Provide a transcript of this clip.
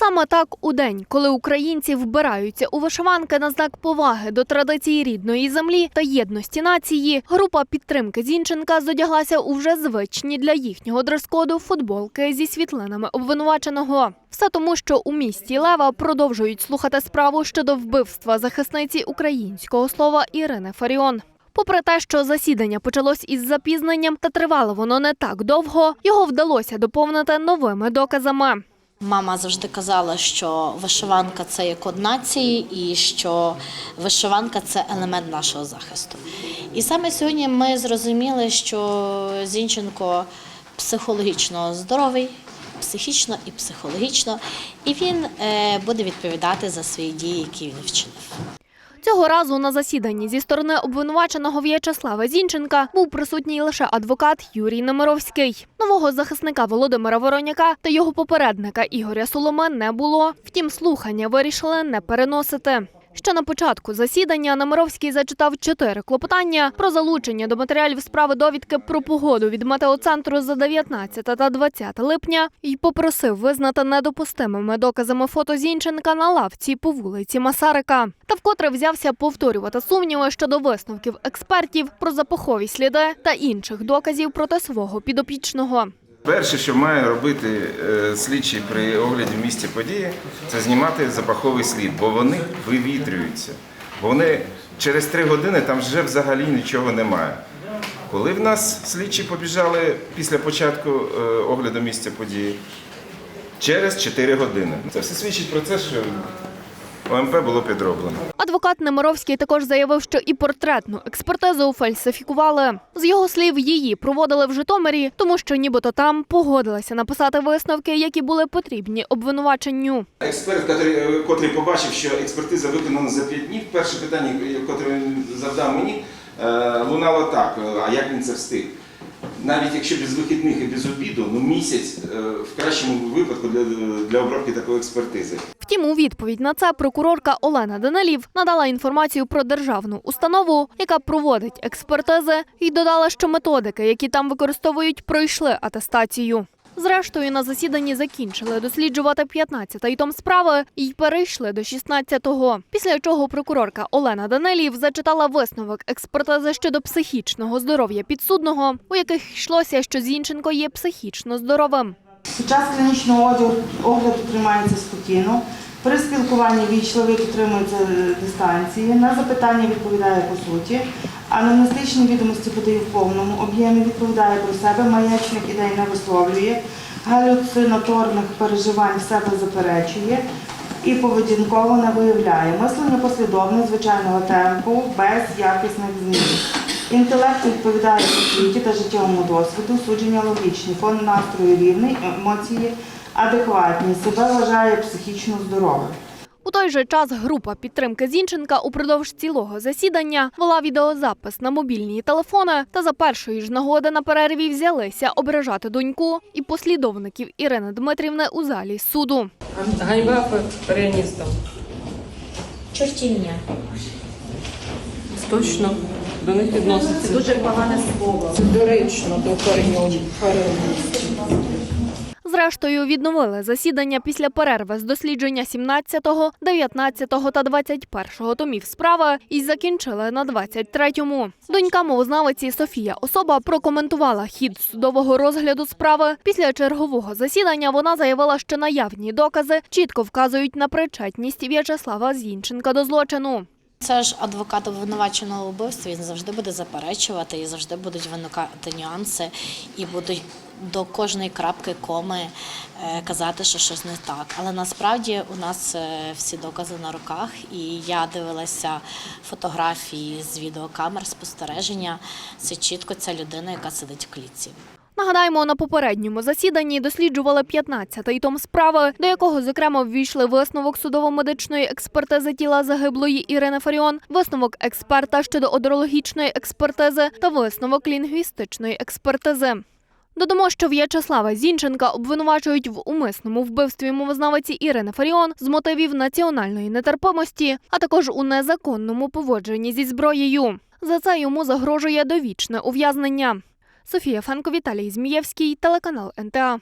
Саме так у день, коли українці вбираються у вишиванки на знак поваги до традицій рідної землі та єдності нації, група підтримки Зінченка зодяглася у вже звичні для їхнього дрес-коду футболки зі світлинами обвинуваченого. Все тому, що у місті Лева продовжують слухати справу щодо вбивства захисниці українського слова Ірини Фаріон. Попри те, що засідання почалось із запізненням та тривало воно не так довго, його вдалося доповнити новими доказами. Мама завжди казала, що вишиванка це є код нації, і що вишиванка це елемент нашого захисту. І саме сьогодні ми зрозуміли, що Зінченко психологічно здоровий, психічно і психологічно, і він е, буде відповідати за свої дії, які він вчинив. Цього разу на засіданні зі сторони обвинуваченого В'ячеслава Зінченка був присутній лише адвокат Юрій Немировський. Нового захисника Володимира Вороняка та його попередника Ігоря Соломе не було. Втім, слухання вирішили не переносити. Ще на початку засідання Немировський зачитав чотири клопотання про залучення до матеріалів справи довідки про погоду від метеоцентру за 19 та 20 липня і попросив визнати недопустимими доказами фото Зінченка на лавці по вулиці Масарика. Та вкотре взявся повторювати сумніви щодо висновків експертів про запахові сліди та інших доказів проти свого підопічного. Перше, що має робити е, слідчий при огляді в місті події, це знімати запаховий слід, бо вони вивітрюються. Вони через три години там вже взагалі нічого немає. Коли в нас слідчі побіжали після початку е, огляду місця події? Через 4 години. Це все свідчить про те, що ОМП було підроблено. Адвокат Немировський також заявив, що і портретну експертизу фальсифікували. З його слів, її проводили в Житомирі, тому що нібито там погодилися написати висновки, які були потрібні обвинуваченню. Експерт, котрий, е, котрий побачив, що експертиза виконана за 5 днів, перше питання, яке він завдав мені, е, лунало так, е, а як він це встиг? Навіть якщо без вихідних і без обіду, ну місяць е, в кращому випадку для, для обробки такої експертизи. Втім, у відповідь на це прокурорка Олена Данилів надала інформацію про державну установу, яка проводить експертизи, і додала, що методики, які там використовують, пройшли атестацію. Зрештою, на засіданні закінчили досліджувати 15-й том справи і перейшли до 16-го. Після чого прокурорка Олена Данилів зачитала висновок експертизи щодо психічного здоров'я підсудного, у яких йшлося, що Зінченко є психічно здоровим. Під час клінічного огляду тримається спокійно. При спілкуванні вічливий підтримується е, дистанції. На запитання відповідає по суті. Анамнестичні відомості подає в повному об'ємі, відповідає про себе, маячних ідей не висловлює, галюцинаторних переживань себе заперечує і поведінково не виявляє. Мислення послідовне, звичайного темпу, без якісних змін. Інтелект відповідає освіті та життєвому досвіду, судження логічні, фон настрою рівний, емоції адекватні, себе вважає психічно здоровим. У той же час група підтримки Зінченка упродовж цілого засідання вела відеозапис на мобільні телефони та за першої ж нагоди на перерві взялися ображати доньку і послідовників Ірини Дмитрівни у залі суду. Ганьба періоністам. Чортівня. Точно до них відноситься. Це дуже погане слово. Це доречно до періоністів. Зрештою, відновили засідання після перерви з дослідження 17-го, 19-го та 21-го томів справи і закінчили на 23-му. Донька мовознавиці Софія Особа прокоментувала хід судового розгляду справи. Після чергового засідання вона заявила, що наявні докази чітко вказують на причетність В'ячеслава Зінченка до злочину. Це ж адвокат обвинуваченого у вбивстві, він завжди буде заперечувати і завжди будуть виникати нюанси, і будуть до кожної крапки коми е, казати, що щось не так. Але насправді у нас е, всі докази на руках, і я дивилася фотографії з відеокамер спостереження. Це чітко ця людина, яка сидить в клітці. Нагадаємо, на попередньому засіданні досліджували 15-й том справи, до якого, зокрема, ввійшли висновок судово-медичної експертизи тіла загиблої Ірини Фаріон, висновок експерта щодо одерологічної експертизи та висновок лінгвістичної експертизи. Додамо, що В'ячеслава Зінченка обвинувачують в умисному вбивстві мовознавиці Ірини Фаріон з мотивів національної нетерпимості, а також у незаконному поводженні зі зброєю. За це йому загрожує довічне ув'язнення. Софія Фенко, Віталій Змієвський, телеканал НТА.